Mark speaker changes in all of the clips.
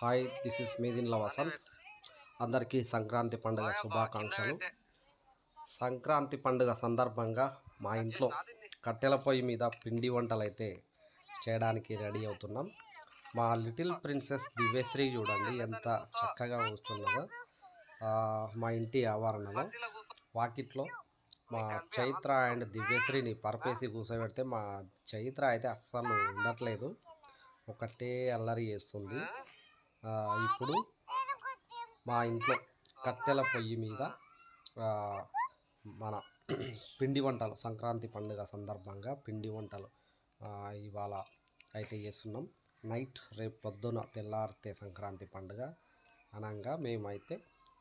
Speaker 1: Hi this is మేదిన్ల వసంత్ అందరికీ సంక్రాంతి పండుగ శుభాకాంక్షలు. సంక్రాంతి పండుగ సందర్భంగా మా ఇంట్లో కట్టెల పొయ్యి మీద పిండి వంటలు అయితే చేయడానికి రెడీ అవుతున్నాం. మా లిటిల్ ప్రిన్సెస్ దివ్యశ్రీ చూడండి ఎంత చక్కగా కూర్చున్నదో. మా ఇంటి ఆవరణలో వాకిట్లో మా చైత్ర అండ్ దివ్యశ్రీని పరపేసి కూర్చోబెడితే మా చైత్ర అయితే అస్సలు ఉండట్లేదు. ఒకటే అల్లరి చేస్తుంది. ఇప్పుడు మా ఇంట్లో కట్టెల పొయ్యి మీద మన పిండి వంటలు సంక్రాంతి పండుగ సందర్భంగా పిండి వంటలు ఇవాళ అయితే చేస్తున్నాం. నైట్ రేపు పొద్దున తెల్లారితే సంక్రాంతి పండుగ. అనగా మేమైతే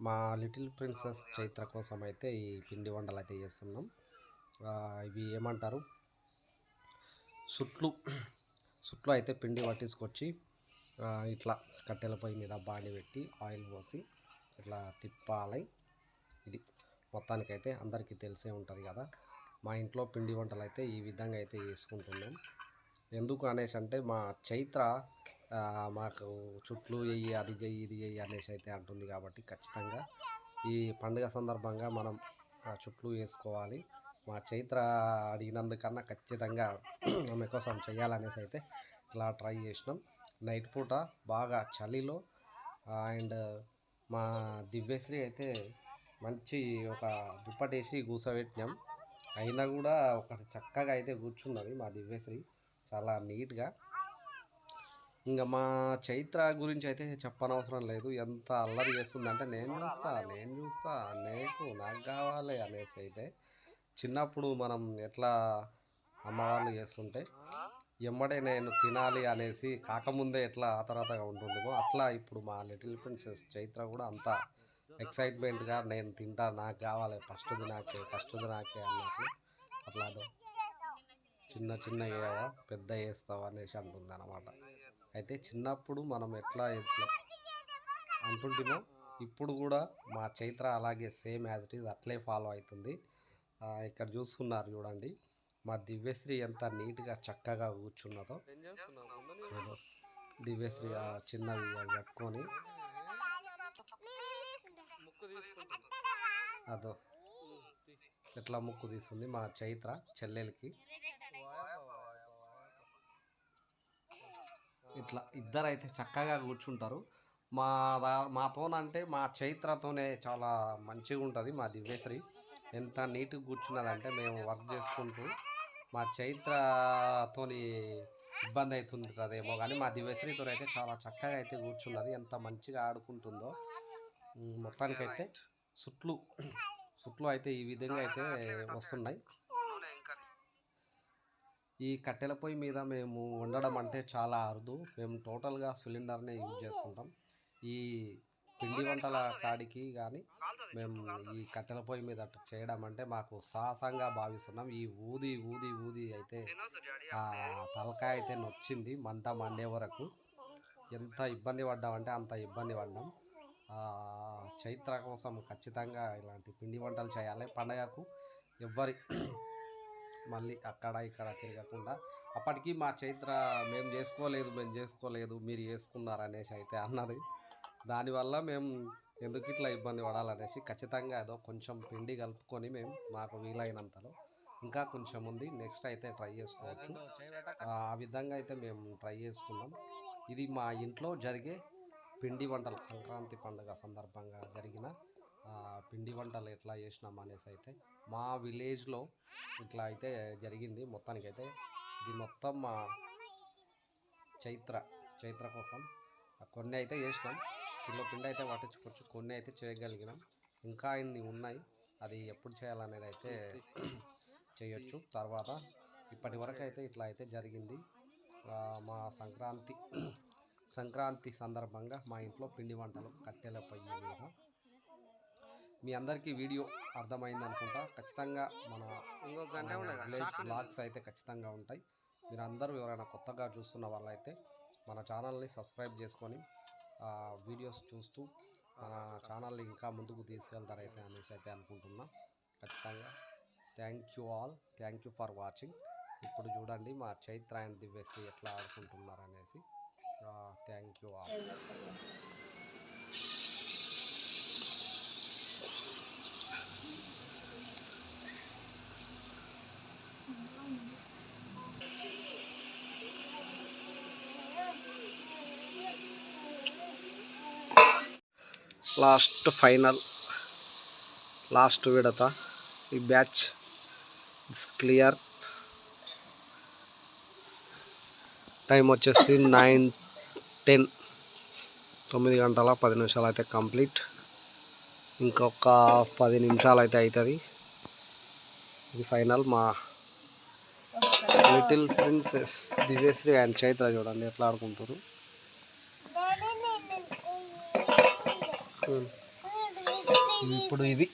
Speaker 1: మా లిటిల్ ప్రిన్సెస్ చైత్ర కోసం అయితే ఈ పిండి వంటలు అయితే చేస్తున్నాం. ఇవి ఏమంటారు? సుట్లు. సుట్లు అయితే పిండి పట్టించుకొచ్చి ఇట్లా కట్టెల పొయ్యి మీద బాండి పెట్టి ఆయిల్ పోసి ఇట్లా తిప్పాలి. ఇది మొత్తానికైతే అందరికీ తెలిసే ఉంటుంది కదా. మా ఇంట్లో పిండి వంటలు అయితే ఈ విధంగా అయితే చేసుకుంటున్నాం. ఎందుకు అనేసి అంటే మా చైత్ర మాకు చుట్లు చెయ్యి అది చెయ్యి ఇది చెయ్యి అనేసి అయితే అంటుంది కాబట్టి ఖచ్చితంగా ఈ పండుగ సందర్భంగా మనం చుట్లు వేసుకోవాలి. మా చైత్ర అడిగినందుకన్నా ఖచ్చితంగా ఆమె కోసం చేయాలనేసి అయితే ఇట్లా ట్రై చేసినాం. నైట్ పూట బాగా చలిలో అండ్ మా దివ్యశ్రీ అయితే మంచి ఒక దుప్పటేసి కూసబెట్టినాం. అయినా కూడా ఒకటి చక్కగా అయితే కూర్చున్నది మా దివ్యశ్రీ చాలా నీట్గా. ఇంకా మా చైత్ర గురించి అయితే చెప్పనవసరం లేదు. ఎంత అల్లరి చేస్తుందంటే నేను చూస్తా నేను చూస్తా నీకు నాకు కావాలి అనేసి అయితే చిన్నప్పుడు మనం ఎట్లా అమ్మవాళ్ళు చేస్తుంటే ఎమ్మడే నేను తినాలి అనేసి కాకముందే ఎట్లా ఆతరాతగా ఉంటుండేమో అట్లా ఇప్పుడు మా లిటిల్ ప్రిన్సెస్ చైత్ర కూడా అంత ఎక్సైట్మెంట్గా నేను తింటా నాకు కావాలి ఫస్ట్ది నాకే ఫస్ట్ది నాకే అన్నట్లు అట్లా చిన్న చిన్న వేయవా పెద్ద వేస్తావా అనేసి అంటుంది అనమాట అయితే చిన్నప్పుడు మనం ఎట్లా ఎట్లా అంటుంటేమో ఇప్పుడు కూడా మా చైత్ర అలాగే సేమ్ యాజ్ ఇట్ ఈజ్ అట్లే ఫాలో అవుతుంది. ఇక్కడ చూస్తున్నారు చూడండి. మా దివ్యశ్రీ ఎంత నీట్గా చక్కగా కూర్చున్నదో. దివ్యశ్రీ ఆ చిన్నవి అవి కట్టుకొని అదో ఎట్లా ముక్కు తీస్తుంది మా చైత్ర చెల్లెలకి. ఇట్లా ఇద్దరైతే చక్కగా కూర్చుంటారు. మా మాతోనంటే మా చైత్రతోనే చాలా మంచిగా ఉంటుంది మా దివ్యశ్రీ. ఎంత నీట్గా కూర్చున్నదంటే మేము వర్క్ చేసుకుంటూ మా చైత్రతోని ఇబ్బంది అవుతుంది కదేమో కానీ మా దివ్యశ్రీతో అయితే చాలా చక్కగా అయితే కూర్చున్నది. ఎంత మంచిగా ఆడుకుంటుందో. మొత్తానికైతే సుట్లు సుట్లు అయితే ఈ విధంగా అయితే వస్తున్నాయి. ఈ కట్టెల పొయ్యి మీద మేము వండడం అంటే చాలా అరుదు. మేము టోటల్గా సిలిండర్నే యూజ్ చేస్తుంటాం. ఈ పిండి వంటల కాడికి కానీ మేము ఈ కట్టెల పొయ్యి మీద చేయడం అంటే మాకు సాహసంగా భావిస్తున్నాం. ఈ ఊది ఊది ఊది అయితే తలకాయ అయితే నొచ్చింది మంట మండే వరకు. ఎంత ఇబ్బంది పడ్డామంటే అంత ఇబ్బంది పడ్డాం. చైత్ర కోసం ఖచ్చితంగా ఇలాంటి పిండి వంటలు చేయాలి. పండగకు ఎవ్వరి మళ్ళీ అక్కడ ఇక్కడ తిరగకుండా. అప్పటికి మా చైత్ర మేము చేసుకోలేదు మేము చేసుకోలేదు మీరు చేసుకున్నారు అనేసి అయితే అన్నది. దానివల్ల మేము ఎందుకు ఇట్లా ఇబ్బంది పడాలనేసి ఖచ్చితంగా ఏదో కొంచెం పిండి కలుపుకొని మేము మాకు వీలైనంతలో ఇంకా కొంచెం ఉంది. నెక్స్ట్ అయితే ట్రై చేసుకోవచ్చు. ఆ విధంగా అయితే మేము ట్రై చేసుకున్నాం. ఇది మా ఇంట్లో జరిగే పిండి వంటలు సంక్రాంతి పండుగ సందర్భంగా జరిగిన పిండి వంటలు ఎట్లా చేసినాం అనేసి అయితే మా విలేజ్లో ఇట్లా అయితే జరిగింది. మొత్తానికైతే ఇది మొత్తం మా చైత్ర చైత్ర కోసం కొన్ని అయితే చేసినాం. కిలో పిండి అయితే పట్టించుకోవచ్చు. కొన్ని అయితే చేయగలిగినాం. ఇంకా ఇన్ని ఉన్నాయి. అది ఎప్పుడు చేయాలనేది అయితే చేయొచ్చు. తర్వాత ఇప్పటి వరకు అయితే ఇట్లా అయితే జరిగింది. మా సంక్రాంతి సంక్రాంతి సందర్భంగా మా ఇంట్లో పిండి వంటలు కట్టెల పొయ్యి మీద. మీ అందరికీ వీడియో అర్థమైంది అనుకుంటా. ఖచ్చితంగా మన విలేజ్ బ్లాగ్స్ అయితే ఖచ్చితంగా ఉంటాయి. మీరు అందరూ ఎవరైనా కొత్తగా చూస్తున్న వాళ్ళైతే మన ఛానల్ని సబ్స్క్రైబ్ చేసుకొని వీడియోస్ చూస్తూ మన ఛానల్ని ఇంకా ముందుకు తీసుకెళ్తారైతే అనేసి అయితే అనుకుంటున్నా. ఖచ్చితంగా. Thank you all thank you for watching ఇప్పుడు చూడండి మా చైత్ర అండ్ దివ్యశ్రీ ఎట్లా ఆడుకుంటున్నారు అనేసి. Thank you all last final last విడత. ఈ బ్యాచ్ ఇట్స్ క్లియర్. టైం వచ్చేసి నైన్ టెన్ తొమ్మిది గంటల పది నిమిషాలు అయితే కంప్లీట్. ఇంకొక పది నిమిషాలు అయితే అవుతుంది ఇది ఫైనల్ మా little princess Divyashree and Chaitra చూడండి ఎట్లా ఆడుకుంటారు ఇప్పుడు ఇది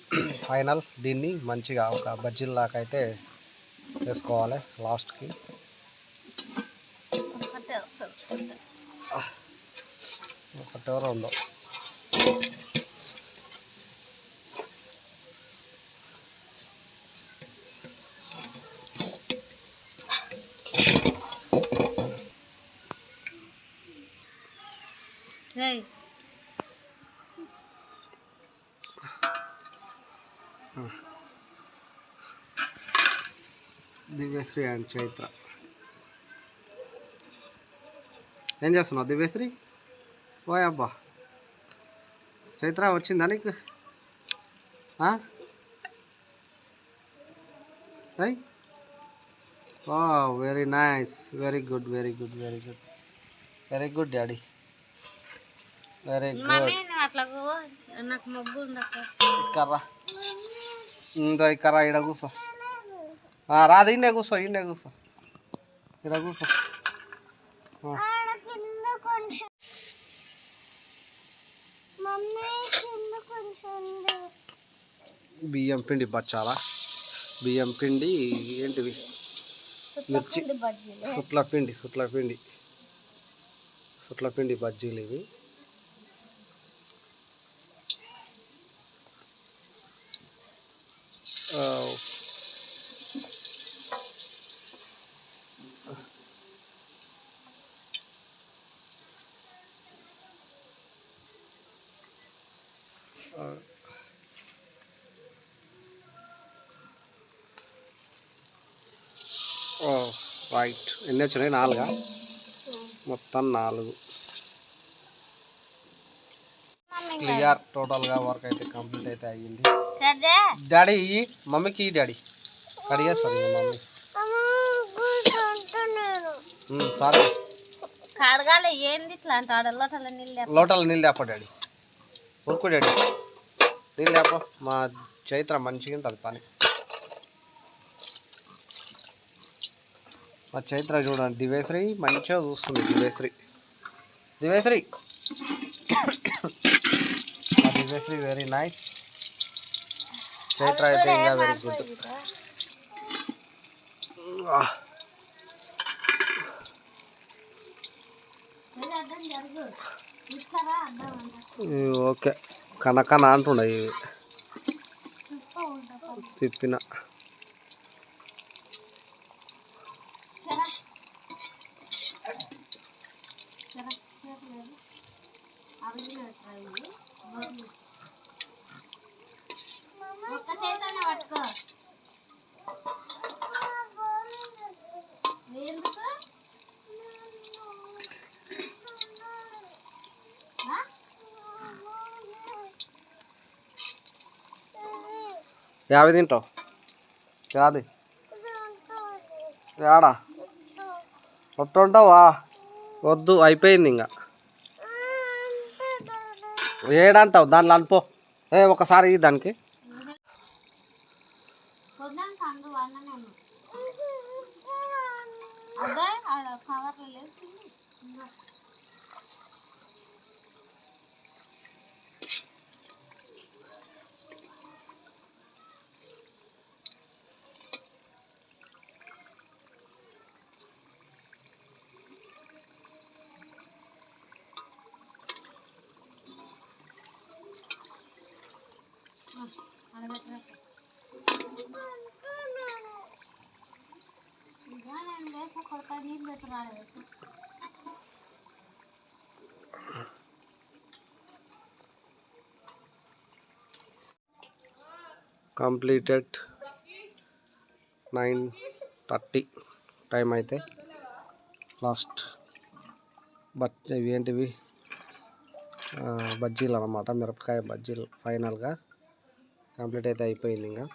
Speaker 1: ఫైనల్. దీన్ని మంచిగా ఒక బజ్జీలాగా అయితే చేసుకోవాలి లాస్ట్కి. ఒకటి Hey. దివ్యశ్రీ అండ్ చైత్ర. ఏం చేస్తున్నావు దివ్యశ్రీ? ఓయ్ అబ్బా. చైత్ర వచ్చిందా నీకు? ఓ very nice. Very good very good very good. Very good daddy. Very good. కర్రా. కర్ర ఈడ కూర్చో రాదు ఇండే కూర్చో ఇండే కూర్చో ఈడ కూర్చో. బియ్యం పిండి బచ్చాలా? బియ్యం పిండి ఏంటివి? మిర్చి. సుట్ల పిండి సుట్ల పిండి. సుట్ల పిండి బజ్జీలు ఇవి. Oh. Oh, ఓ రైట్ ఎన్ని వచ్చినాయి? నాలుగా? మొత్తం నాలుగు. క్లియర్ టోటల్గా వర్క్ అయితే కంప్లీట్ అయితే అయ్యింది. డాడీ. మమ్మీకి డాడీ. కడిగేస్తుంది ఇంకా మమ్మీ. సరే.
Speaker 2: కడగాలి ఏంది ఇట్లా? నీళ్ళు
Speaker 1: లోటల నీళ్ళు లేప డాడీ. ఉరుకు డాడీ. నీళ్ళు లేప. మా చైత్ర మంచిగా ఉంటుంది పని. మా చైత్ర చూడండి దివేశ్రీ మంచిగా చూస్తుంది దివేశ్రీ దివేశ్రీ దివేశ్రీ వెరీ నైస్ చైత్ర అయితే వెరీ గుడ్ ఓకే. కనకన అంటుండే ఇవి తిప్పిన
Speaker 2: చేతనే పట్టుకో ఎందుకు ఆ?
Speaker 1: యాభై తింటావు. కాదు యాడా? ఒట్టు ఉంటావా వద్దు అయిపోయింది ఇంకా ఏడంటావు? దాంట్లో అనుకో ఏ ఒకసారి దానికి
Speaker 2: పొద్దున కండు వండనే అబ్బాయి ఆడ కవర్లో లేదు ఎట్లా కొడతా నీళ్ళు
Speaker 1: కంప్లీటెడ్ నైన్ థర్టీ టైం అయితే లాస్ట్ బట్ ఇవి ఏంటివి? బజ్జీలు అనమాట మిరపకాయ బజ్జీలు. ఫైనల్గా కంప్లీట్ అయితే అయిపోయింది ఇంకా.